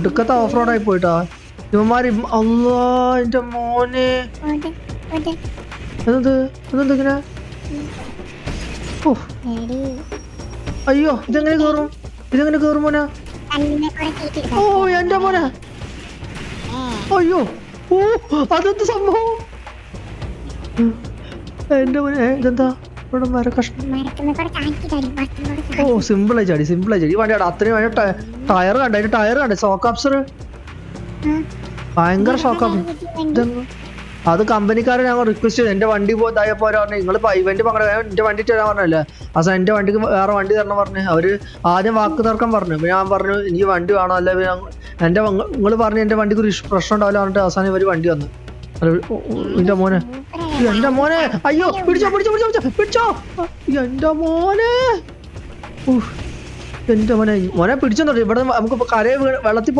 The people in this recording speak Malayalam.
ഒടുക്കത്തെ ഓഫ് റോഡ് ആയി പോയിട്ടാ ഇവന്മാര് എന്റെ മോനെ. എന്നത് ഇതെന്ത് ഇങ്ങനെ? അയ്യോ ഇതെങ്ങനെ കേറും? ഇതെങ്ങനെ കേറും മോനെ? ഓ എന്റെ മോനെ. അയ്യോ. ഓ അതെന്ത് സംഭവം? എന്റെ മോനെ ഇതെന്താ? ഇവിടെ മര കഷ്ണം. മരത്തുമ്മ കൂടെ ചാടിച്ചിട്ടാടി ബസ്സിനോട് ഓ സിമ്പിളായി ചാടി സിമ്പിളായി ചാടി. വണ്ടിയുടെ അത്രയും വേണ്ട ടയർ കണ്ട? അതിന്റെ ടയർ കണ്ട? ഷോക്ക് അപ്സർ ഭയങ്കര ഷോക്ക് അത് കമ്പനിക്കാരെ ഞങ്ങൾ റിക്വസ്റ്റ് ചെയ്തു. എന്റെ വണ്ടി പോയതായപ്പോ പറഞ്ഞു. നിങ്ങൾ ഇവന്റ് പങ്കെടുക്കാൻ എന്റെ വണ്ടി തരാൻ പറഞ്ഞല്ലേ? അവസാനം എന്റെ വണ്ടിക്ക് വേറെ വണ്ടി തരണം പറഞ്ഞു. അവർ ആദ്യം വാക്ക് തർക്കം പറഞ്ഞു. ഞാൻ പറഞ്ഞു എനിക്ക് വണ്ടി വേണം അല്ലെ എന്റെ നിങ്ങൾ പറഞ്ഞു എന്റെ വണ്ടിക്ക് പ്രശ്നം ഉണ്ടാവില്ല പറഞ്ഞിട്ട് അവസാനം ഇവർ വണ്ടി വന്നു എന്റെ മോനെ. എന്റെ മോനെ. അയ്യോ പിടിച്ചോ പിടിച്ചോ പിടിച്ചോ പിടിച്ചോ പിടിച്ചോ. എന്റെ മോനെ. എന്റെ മോനെ. മോനെ പിടിച്ചോ ഇവിടെ നമുക്ക് കരയെ വെള്ളത്തിൽ പോയ